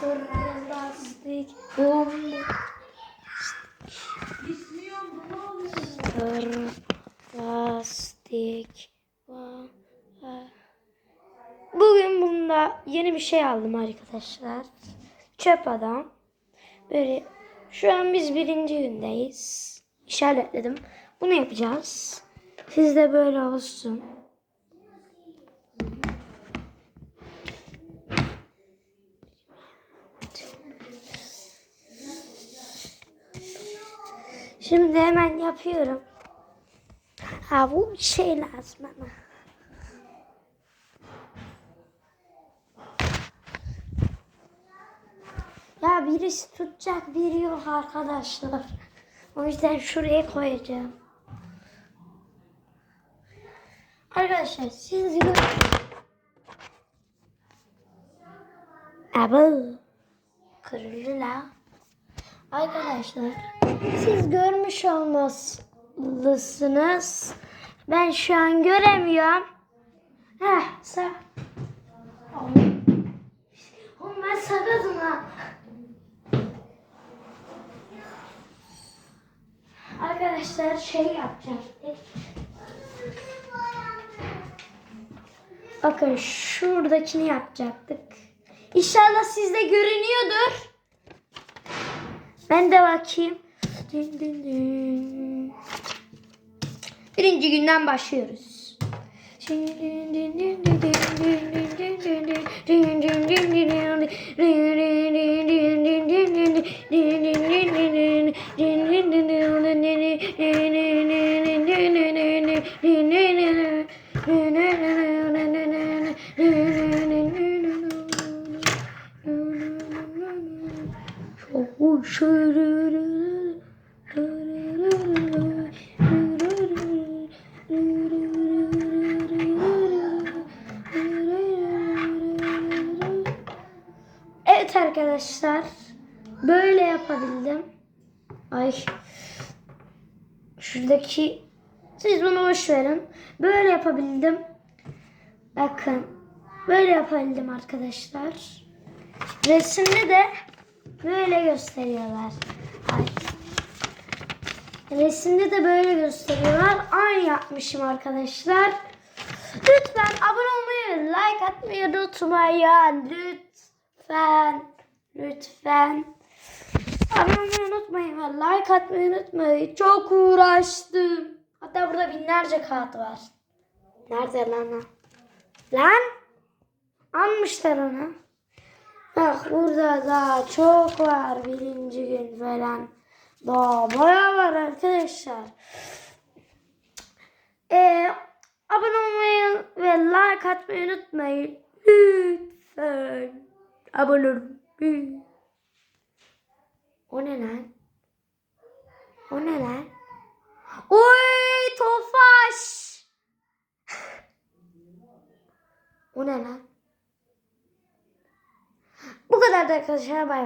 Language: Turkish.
Sırlastik. Bum. Sırlastik. Bugün bunda yeni bir şey aldım arkadaşlar. Çöp adam. Böyle şu an biz birinci gündeyiz. İşaretledim. Bunu yapacağız. Sizde böyle olsun. Şimdi hemen yapıyorum. Ha bu şey lazım bana. Ya birisi tutacak biri yok arkadaşlar. O yüzden şuraya koyacağım. Arkadaşlar siz gör. Abi kırıldı la. Arkadaşlar siz görmüş olmalısınız. Ben şu an göremiyorum. Heh sağ. Oğlum ben sakatım ha. Arkadaşlar şey yapacaktık. Bakın şuradakini yapacaktık. İnşallah sizde görünüyordur. Ben de bakayım. Birinci günden başlıyoruz. Evet arkadaşlar. Böyle yapabildim. Ay. Şuradaki siz bunu boş verin. Böyle yapabildim. Bakın. Böyle yapabildim arkadaşlar. Resimde de böyle gösteriyorlar. Ay. Resimde de böyle gösteriyorlar. Aynı yapmışım arkadaşlar. Lütfen abone olmayı, like atmayı unutmayın. Lütfen. Lütfen. Abone olmayı unutmayın ve like atmayı unutmayın. Çok uğraştım. Hatta burada binlerce kağıt var. Nerede lan? Lan? Almışlar onu. Bak burada daha çok var birinci gün falan. Daha bayağı var arkadaşlar. Ee, abone olmayı ve like atmayı unutmayın. Lütfen. Abone olun. O ne lan? O ne lan? Oy Tofaş. o ne lan? Bu kadar da arkadaşlar bay.